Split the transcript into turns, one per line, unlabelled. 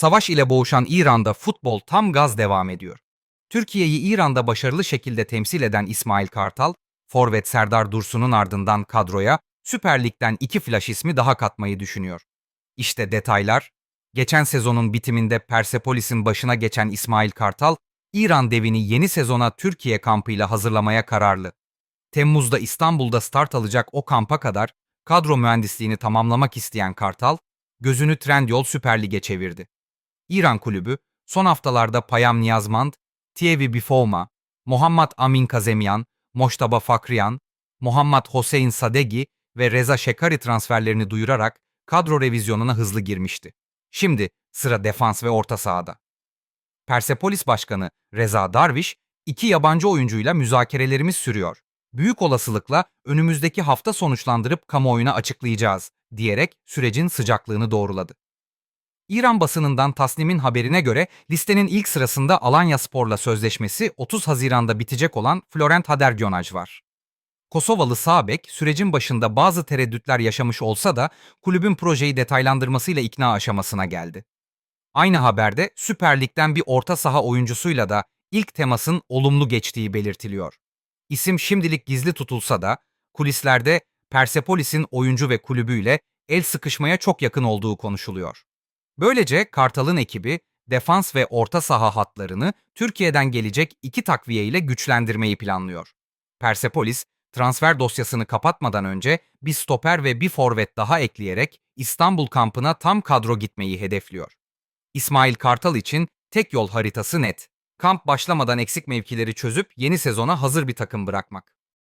Savaş ile boğuşan İran'da futbol tam gaz devam ediyor. Türkiye'yi İran'da başarılı şekilde temsil eden İsmail Kartal, forvet Serdar Dursun'un ardından kadroya Süper Lig'den iki flash ismi daha katmayı düşünüyor. İşte detaylar. Geçen sezonun bitiminde Persepolis'in başına geçen İsmail Kartal, İran devini yeni sezona Türkiye kampıyla hazırlamaya kararlı. Temmuz'da İstanbul'da start alacak o kampa kadar kadro mühendisliğini tamamlamak isteyen Kartal, gözünü Trendyol Süper Lig'e çevirdi. İran kulübü son haftalarda Payam Niyazmand, Tievi Bifoma, Muhammed Amin Kazemyan, Moştaba Fakriyan, Muhammed Hossein Sadegi ve Reza Şekari transferlerini duyurarak kadro revizyonuna hızlı girmişti. Şimdi sıra defans ve orta sahada. Persepolis Başkanı Reza Darviş, iki yabancı oyuncuyla müzakerelerimiz sürüyor. Büyük olasılıkla önümüzdeki hafta sonuçlandırıp kamuoyuna açıklayacağız diyerek sürecin sıcaklığını doğruladı. İran basınından Tasnim'in haberine göre listenin ilk sırasında Alanya Spor'la sözleşmesi 30 Haziran'da bitecek olan Florent Hadergyonaj var. Kosovalı sağ bek sürecin başında bazı tereddütler yaşamış olsa da kulübün projeyi detaylandırmasıyla ikna aşamasına geldi. Aynı haberde Süper Lig'den bir orta saha oyuncusuyla da ilk temasın olumlu geçtiği belirtiliyor. İsim şimdilik gizli tutulsa da kulislerde Persepolis'in oyuncu ve kulübüyle el sıkışmaya çok yakın olduğu konuşuluyor. Böylece Kartal'ın ekibi defans ve orta saha hatlarını Türkiye'den gelecek iki takviye ile güçlendirmeyi planlıyor. Persepolis, transfer dosyasını kapatmadan önce bir stoper ve bir forvet daha ekleyerek İstanbul kampına tam kadro gitmeyi hedefliyor. İsmail Kartal için tek yol haritası net. Kamp başlamadan eksik mevkileri çözüp yeni sezona hazır bir takım bırakmak.